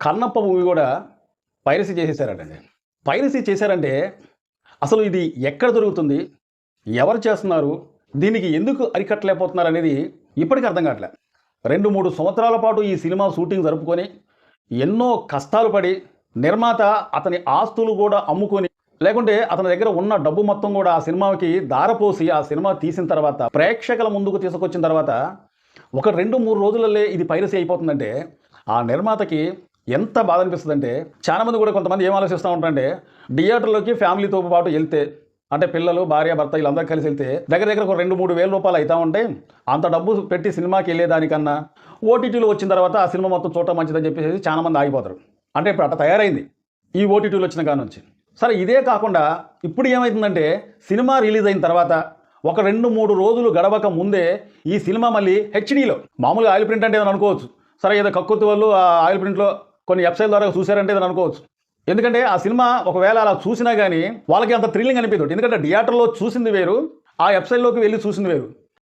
Kannappa movie కూడా piracy చేసేసారటండి. Piracy చేశారంటే అసలు ఇది ఎక్కడ దొరుకుతుంది? ఎవరు చేస్తున్నారు? దీనికి ఎందుకు అరికట్టలేకపోతున్నారు అనేది ఇప్పటికీ అర్థం కావట్లే. రెండు మూడు సంవత్సరాల పాటు ఈ సినిమా షూటింగ్ జరుపుకొని ఎన్నో కష్టాలు పడి నిర్మాత అతని ఆస్తులు కూడా అమ్ముకొని లేకుంటే అతని దగ్గర ఉన్న డబ్బు మొత్తం కూడా ఆ సినిమాకి దారపోసి ఆ సినిమా తీసిన తర్వాత ప్రేక్షకుల ముందుకు తీసుకొచ్చిన తర్వాత ఒక రెండు మూడు రోజులలో ఇది పైరసీ అయిపోతుందంటే ఆ నిర్మాతకి ఎంత బాధ అనిపిస్తుందంటే చాలా మంది కూడా కొంతమంది ఏం ఆలోచిస్తూ ఉంటారంటే థియేటర్లోకి ఫ్యామిలీతో పాటు వెళ్తే అంటే పిల్లలు భార్య భర్త వీళ్ళందరూ కలిసి వెళ్తే దగ్గర దగ్గర ఒక రెండు మూడు వేల రూపాయలు అవుతా ఉంటే అంత డబ్బు పెట్టి సినిమాకి వెళ్ళేదానికన్నా ఓటీటీలో వచ్చిన తర్వాత ఆ సినిమా మొత్తం చూడటం మంచిదని చెప్పేసి చాలా మంది ఆగిపోతారు. అంటే ఇప్పుడు అట్లా తయారైంది. ఈ ఓటీటీలో వచ్చిన కాడ నుంచి. సరే ఇదే కాకుండా ఇప్పుడు ఏమవుతుందంటే సినిమా రిలీజ్ అయిన తర్వాత ఒక రెండు మూడు రోజులు గడవక ముందే ఈ సినిమా మళ్ళీ హెచ్డీలో మామూలుగా ఆయిల్ ప్రింట్ అంటే ఏదైనా అనుకోవచ్చు. సరే ఏదో కక్కుర్తి వాళ్ళు ఆ ఆయిల్ ప్రింట్లో కొన్ని వెబ్సైట్ ద్వారా చూశారంటే ఏదైనా అనుకోవచ్చు. ఎందుకంటే ఆ సినిమా ఒకవేళ అలా చూసినా కానీ వాళ్ళకి అంత థ్రిల్లింగ్ అనిపించదు ఎందుకంటే థియేటర్లో చూసింది వేరు ఆ వెబ్సైట్లోకి వెళ్ళి చూసింది వేరు.